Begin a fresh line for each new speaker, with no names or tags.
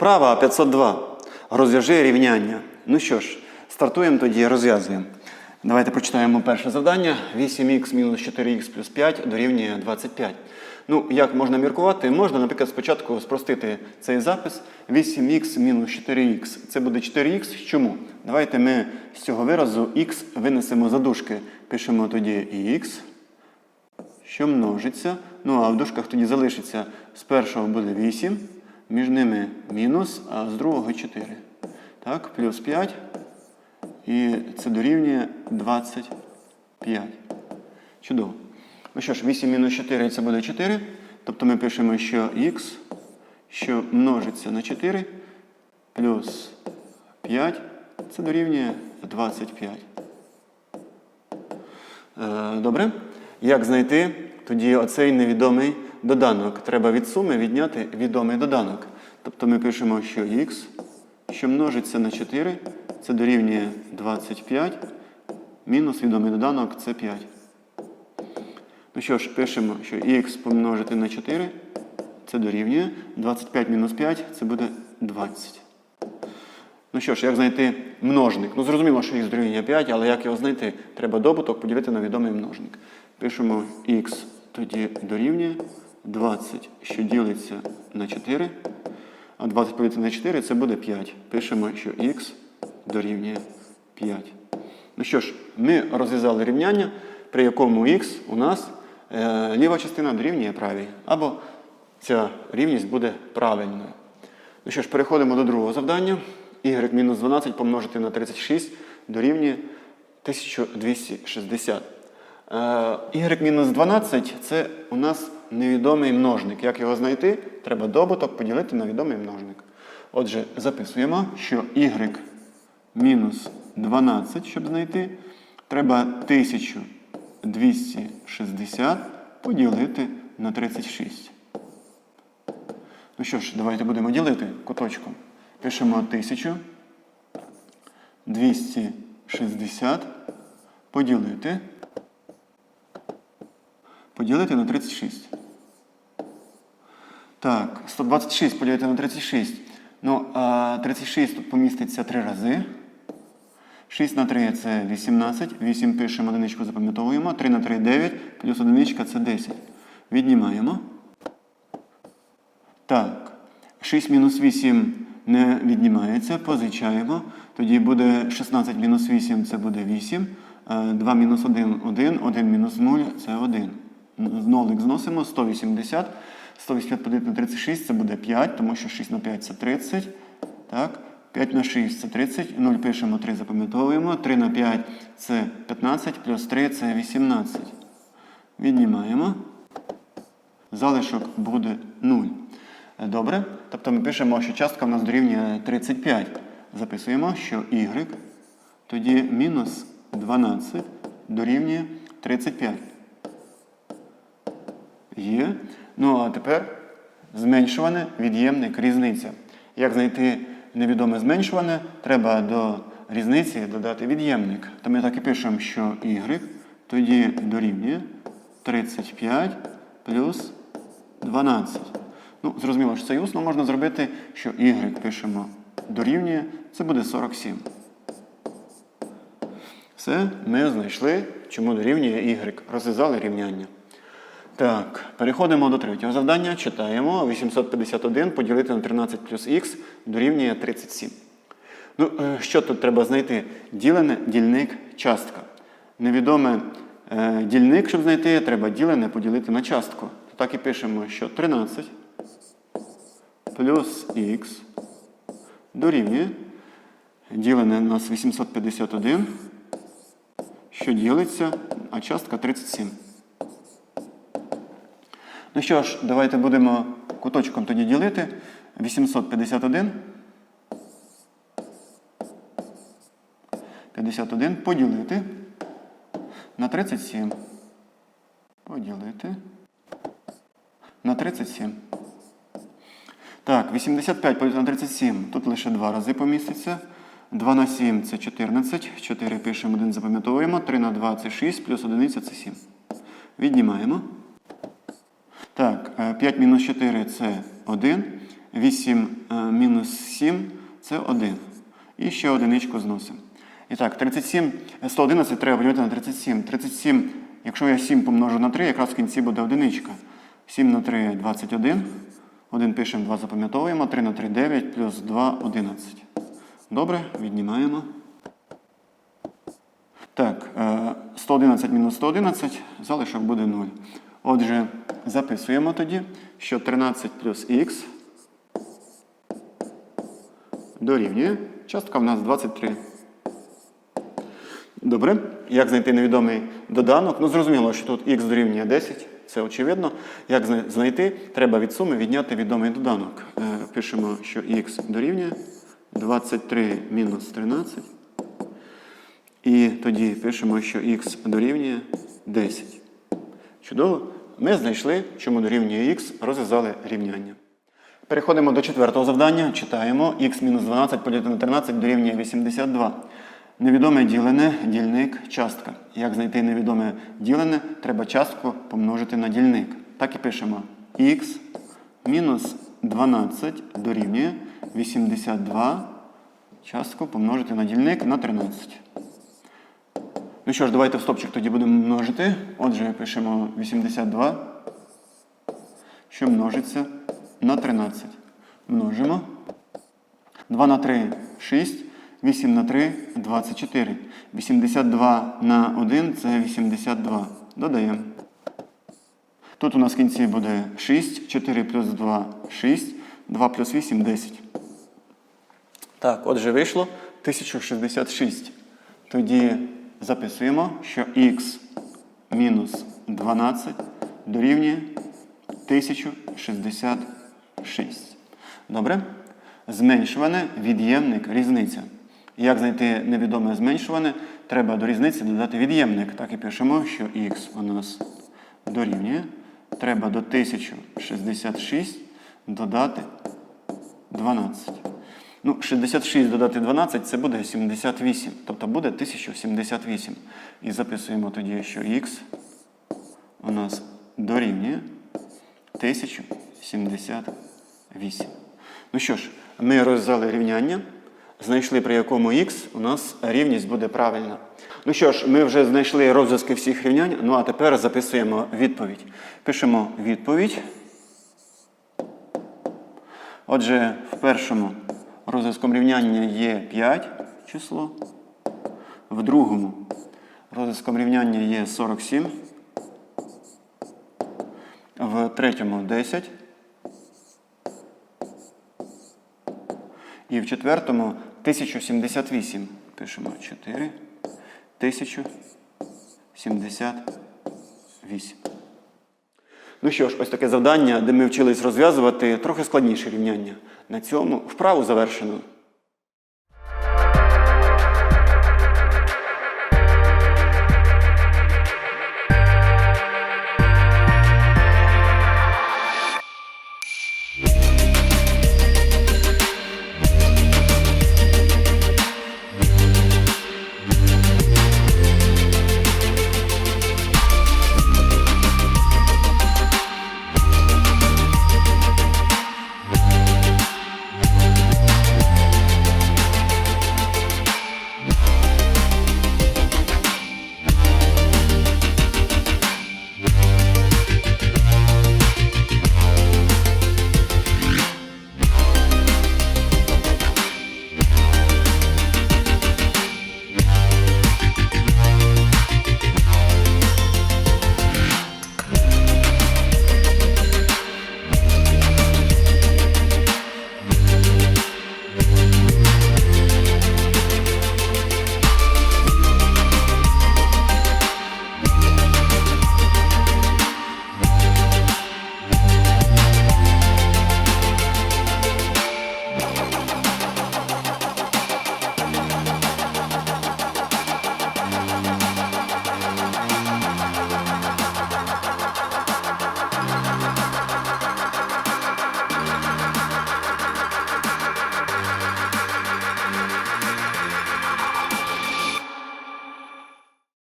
Вправа 502. Розв'яжи рівняння. Ну що ж, стартуємо тоді, розв'язуємо. Давайте прочитаємо перше завдання. 8х мінус 4х плюс 5 дорівнює 25. Ну, як можна міркувати? Можна, наприклад, спочатку спростити цей запис. 8х мінус 4х. Це буде 4х. Чому? Давайте ми з цього виразу х винесемо за дужки. Пишемо тоді х, що множиться. Ну, а в дужках тоді залишиться з першого буде 8, між ними мінус, а з другого 4. Так, плюс 5. І це дорівнює 25. Чудово. Ну що ж, 8 мінус 4 це буде 4. Тобто ми пишемо, що х, що множиться на 4, плюс 5, це дорівнює 25. Е, Добре. Як знайти тоді оцей невідомий доданок? Треба від суми відняти відомий доданок. Тобто ми пишемо, що х, що множиться на 4, це дорівнює 25, мінус відомий доданок це 5. Ну що ж, пишемо, що х помножити на 4, це дорівнює 25 мінус 5, це буде 20. Ну що ж, як знайти множник? Ну, зрозуміло, що х дорівнює 5, але як його знайти? Треба добуток поділити на відомий множник. Пишемо х тоді дорівнює 20, що ділиться на 4. А 20 поділити на 4 це буде 5. Пишемо, що х дорівнює 5. Ну що ж, ми розв'язали рівняння, при якому х у нас е, ліва частина дорівнює правій. Або ця рівність буде правильною. Ну що ж, переходимо до другого завдання. y-12 помножити на 36 дорівнює 1260. Е, y-12 це у нас невідомий множник. Як його знайти? Треба добуток поділити на відомий множник. Отже, записуємо, що y мінус 12, щоб знайти, треба 1260 поділити на 36. Ну що ж, давайте будемо ділити куточком. Пишемо 1260 поділити. Поділити на 36. Так, 126 поділити на 36. Ну, а 36 тут поміститься 3 рази. 6 на 3 це 18. 8 пишемо, одиничку запам'ятовуємо. 3 на 3 9, плюс одиничка це 10. Віднімаємо. Так. 6 мінус 8 не віднімається, позичаємо. Тоді буде 16 мінус 8 це буде 8. 2 мінус 1 1, 1 мінус 0 це 1. Нолик зносимо 180. 180 поділити на 36 це буде 5, тому що 6 на 5 це 30. Так. 5 на 6 це 30. 0 пишемо, 3 запам'ятовуємо. 3 на 5 це 15, плюс 3 це 18. Віднімаємо. Залишок буде 0. Добре. Тобто ми пишемо, що частка в нас дорівнює 35. Записуємо, що y тоді мінус 12 дорівнює 35. Є. Ну а тепер зменшуване від'ємник різниця. Як знайти невідоме зменшуване, треба до різниці додати від'ємник. То ми так і пишемо, що y тоді дорівнює 35 плюс 12. Ну, зрозуміло, що це і усно можна зробити, що y пишемо дорівнює, це буде 47. Все, ми знайшли, чому дорівнює y. Розв'язали рівняння. Так, переходимо до третього завдання. Читаємо. 851 поділити на 13 плюс х дорівнює 37. Ну, е, що тут треба знайти? Ділене, дільник, частка. Невідоме е, дільник, щоб знайти, треба ділене поділити на частку. Так і пишемо, що 13 плюс х дорівнює. Ділене у нас 851, що ділиться, а частка 37. Ну що ж, давайте будемо куточком тоді ділити. 851. 51 поділити на 37. Поділити на 37. Так, 85 поділити на 37. Тут лише два рази поміститься. 2 на 7 це 14. 4 пишемо, 1 запам'ятовуємо. 3 на 2 це 6, плюс 1 це 7. Віднімаємо. Так, 5 мінус 4 це 1. 8 е, мінус 7 це 1. І ще одиничку зносимо. І так, 37, е, 111 треба поділити на 37. 37, якщо я 7 помножу на 3, якраз в кінці буде одиничка. 7 на 3 – 21. 1 пишемо, 2 запам'ятовуємо. 3 на 3 – 9, плюс 2 – 11. Добре, віднімаємо. Так, е, 111 мінус 111, залишок буде 0. Отже, записуємо тоді, що 13 плюс х дорівнює. Частка в нас 23. Добре. Як знайти невідомий доданок? Ну, зрозуміло, що тут х дорівнює 10, це очевидно. Як знайти? Треба від суми відняти відомий доданок. Е, Пишемо, що х дорівнює 23 мінус 13. І тоді пишемо, що х дорівнює 10. Чудово. Ми знайшли, чому дорівнює х, розв'язали рівняння. Переходимо до четвертого завдання. Читаємо х мінус 12 поділити на 13 дорівнює 82. Невідоме ділене, дільник, частка. Як знайти невідоме ділене, треба частку помножити на дільник. Так і пишемо х мінус 12 дорівнює 82 частку помножити на дільник на 13. Ну що ж, давайте в стопчик тоді будемо множити. Отже, пишемо 82, що множиться на 13. Множимо. 2 на 3 6, 8 на 3 24. 82 на 1 це 82. Додаємо. Тут у нас в кінці буде 6, 4 плюс 2 6, 2 плюс 8 10. Так, отже, вийшло 1066. Тоді записуємо, що х мінус 12 дорівнює 1066. Добре? Зменшуване, від'ємник, різниця. Як знайти невідоме зменшуване? Треба до різниці додати від'ємник. Так і пишемо, що х у нас дорівнює. Треба до 1066 додати 12. Ну, 66 додати 12 це буде 78. Тобто буде 1078. І записуємо тоді, що х у нас дорівнює 1078. Ну що ж, ми розв'язали рівняння, знайшли при якому х у нас рівність буде правильна. Ну що ж, ми вже знайшли розв'язки всіх рівнянь, ну а тепер записуємо відповідь. Пишемо відповідь. Отже, в першому розв'язком рівняння є 5 число, в другому розв'язком рівняння є 47, в третьому 10, і в четвертому 1078. Пишемо 4, 1078. Ну що ж, ось таке завдання, де ми вчились розв'язувати трохи складніші рівняння. На цьому вправу завершено.